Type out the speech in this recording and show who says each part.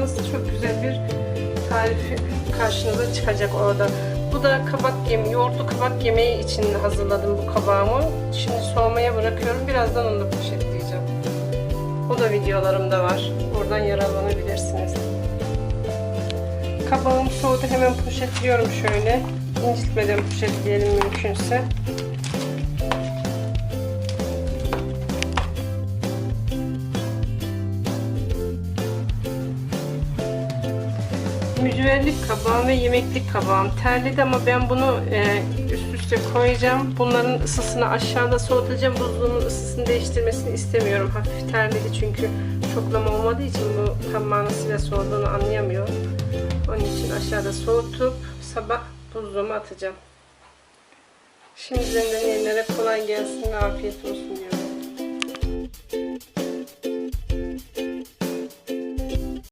Speaker 1: yazarsanız çok güzel bir tarifi karşınıza çıkacak orada. Bu da kabak yemi, yoğurtlu kabak yemeği için hazırladım bu kabağımı. Şimdi soğumaya bırakıyorum. Birazdan onu da poşetleyeceğim. O da videolarımda var. Oradan yararlanabilirsiniz. Kabağım soğudu. Hemen poşetliyorum şöyle. İncitmeden poşetleyelim mümkünse. Mücverlik kabağım ve yemeklik kabağım terledi ama ben bunu e, üst üste koyacağım. Bunların ısısını aşağıda soğutacağım. Buzluğunun ısısını değiştirmesini istemiyorum. Hafif terledi çünkü çoklama olmadığı için bu tam manasıyla soğuduğunu anlayamıyor. Onun için aşağıda soğutup sabah buzluğuma atacağım. Şimdiden de yenilere kolay gelsin ve afiyet olsun diyorum.